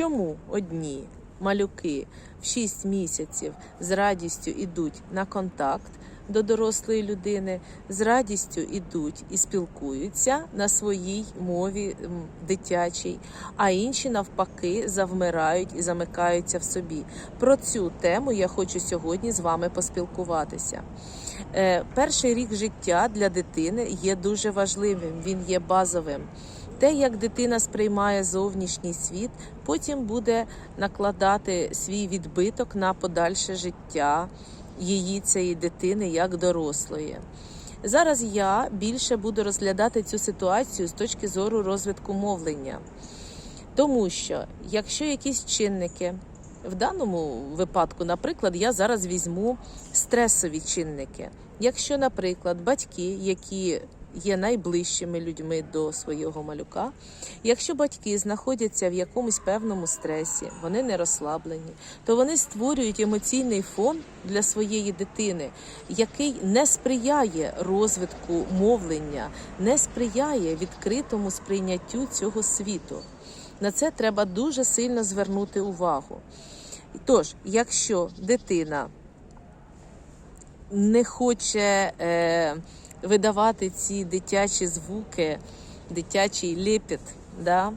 чому одні малюки в 6 місяців з радістю йдуть на контакт до дорослої людини, з радістю йдуть і спілкуються на своїй мові дитячій, а інші навпаки завмирають і замикаються в собі. Про цю тему я хочу сьогодні з вами поспілкуватися. Е, Перший рік життя для дитини є дуже важливим, він є базовим. Те, як дитина сприймає зовнішній світ, потім буде накладати свій відбиток на подальше життя її цієї дитини як дорослої. Зараз я більше буду розглядати цю ситуацію з точки зору розвитку мовлення. Тому що якщо якісь чинники, в даному випадку, наприклад, я зараз візьму стресові чинники. Якщо, наприклад, батьки, які є найближчими людьми до свого малюка, якщо батьки знаходяться в якомусь певному стресі, вони не розслаблені, то вони створюють емоційний фон для своєї дитини, який не сприяє розвитку мовлення, не сприяє відкритому сприйняттю цього світу. На це треба дуже сильно звернути увагу. Тож, якщо дитина не хоче е, видавати ці дитячі звуки, дитячий лепіт, да?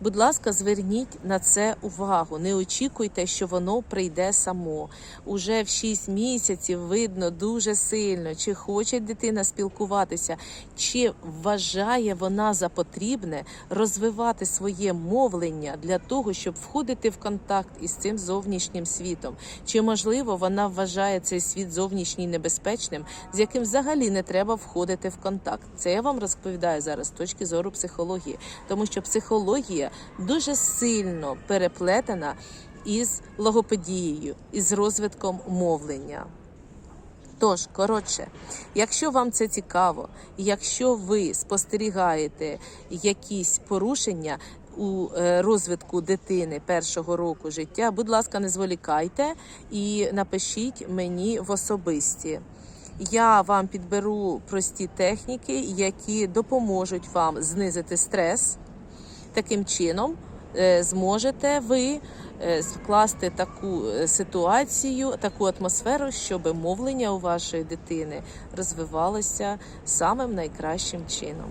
Будь ласка, зверніть на це увагу. Не очікуйте, що воно прийде само. Уже в 6 місяців видно дуже сильно, чи хоче дитина спілкуватися, чи вважає вона за потрібне розвивати своє мовлення для того, щоб входити в контакт із цим зовнішнім світом. Чи можливо вона вважає цей світ зовнішній небезпечним, з яким взагалі не треба входити в контакт? Це я вам розповідаю зараз з точки зору психології, тому що психологія дуже сильно переплетена із логопедією, із розвитком мовлення. Тож, коротше, якщо вам це цікаво, якщо ви спостерігаєте якісь порушення у е, розвитку дитини першого року життя, будь ласка, не зволікайте і напишіть мені в особисті. Я вам підберу прості техніки, які допоможуть вам знизити стрес. Таким чином е, зможете ви е, скласти таку е, ситуацію, таку атмосферу, щоб мовлення у вашої дитини розвивалося самим найкращим чином.